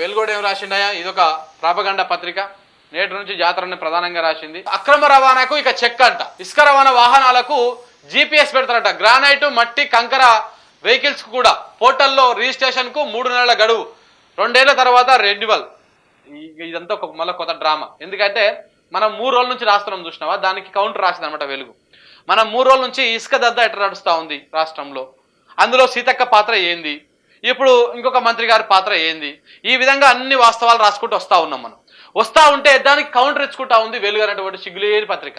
వెలుగోడు ఏం రాసిండయా ఇదొక ప్రాపగండ పత్రిక. నేటి నుంచి జాతరని ప్రధానంగా రాసింది. అక్రమ రవాణాకు ఇక చెక్ అంట. ఇసుక రవాణా వాహనాలకు జీపీఎస్ పెడతారట. గ్రానైట్ మట్టి కంకర వెహికల్స్ కూడా. పోర్టల్లో రిజిస్ట్రేషన్కు మూడు నెలల గడువు. రెండేళ్ళ తర్వాత రెన్యువల్. ఇదంతా ఒక మళ్ళీ కొత్త డ్రామా. ఎందుకంటే మనం మూడు రోజుల నుంచి రాస్తున్నాం చూసినావా? దానికి కౌంటర్ రాసింది అనమాట వెలుగు. మనం మూడు రోజుల నుంచి ఇసుక దద్ద ఎట్లా నడుస్తూ ఉంది రాష్ట్రంలో? అందులో సీతక్క పాత్ర ఏంది? ఇప్పుడు ఇంకొక మంత్రి గారి పాత్ర ఏంది? ఈ విధంగా అన్ని వాస్తవాలు రాసుకుంటూ వస్తూ ఉన్నాం మనం. వస్తూ ఉంటే దానికి కౌంటర్ ఇచ్చుకుంటా ఉంది వెలుగు అనేటువంటి సిగ్గులేని పత్రిక.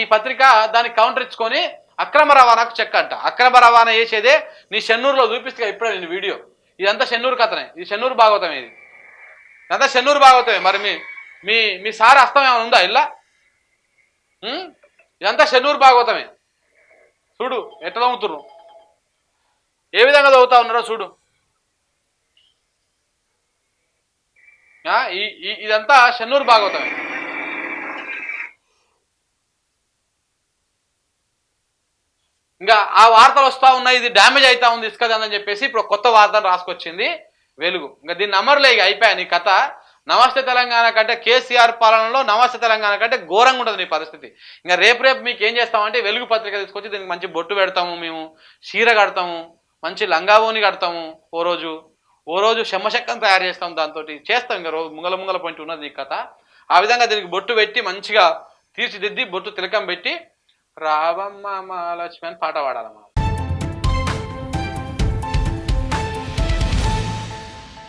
ఈ పత్రిక దానికి కౌంటర్ ఇచ్చుకొని అక్రమ రవాణాకు చెక్ అంట. అక్రమ రవాణా చేసేదే నీ చెన్నూరులో చూపిస్తా ఇప్పుడే నేను వీడియో. ఇదంతా చెన్నూరు కథనే. ఇది చెన్నూరు భాగవతం ఇది. ఇదంతా చెన్నూరు భాగవతమే. మరి మీ మీ మీ సార్ అస్తం ఏమైనా ఉందా ఇల్లా? ఇదంతా చెన్నూరు భాగవతమే. చూడు ఎట్లా చదువుతుర్రు ఏ విధంగా చదువుతా ఉన్నారో చూడు. ఈ ఇదంతా షన్నూరు భాగవతమే. ఇంకా ఆ వార్తలు వస్తూ ఉన్నాయి ఇది డ్యామేజ్ అవుతా ఉంది ఇసుక అని చెప్పేసి ఇప్పుడు కొత్త వార్తను రాసుకొచ్చింది వెలుగు. ఇంకా దీన్ని నమ్మర్లే ఇక అయిపోయా నీ కథ. నమస్తే తెలంగాణ కంటే కేసీఆర్ పాలనలో నమస్తే తెలంగాణ కంటే ఘోరంగా ఉంటుంది నీ పరిస్థితి. ఇంకా రేపు రేపు మీకు ఏం చేస్తామంటే వెలుగు పత్రిక తీసుకొచ్చి దీనికి మంచి బొట్టు పెడతాము మేము చీర కడతాము మంచి లంగావోని కడతాము ఓ రోజు. ఓ రోజు శమ్మశక్కను తయారు చేస్తాం దాంతో చేస్తాం ఇంకా రోజు ముంగల ముంగల పాయింట్ ఉన్నది ఈ కథ. ఆ విధంగా దీనికి బొట్టు పెట్టి మంచిగా తీర్చిదిద్ది బొట్టు తిలకం పెట్టి రావమ్మ మహాలక్ష్మి అని పాట పాడాలమ్మా.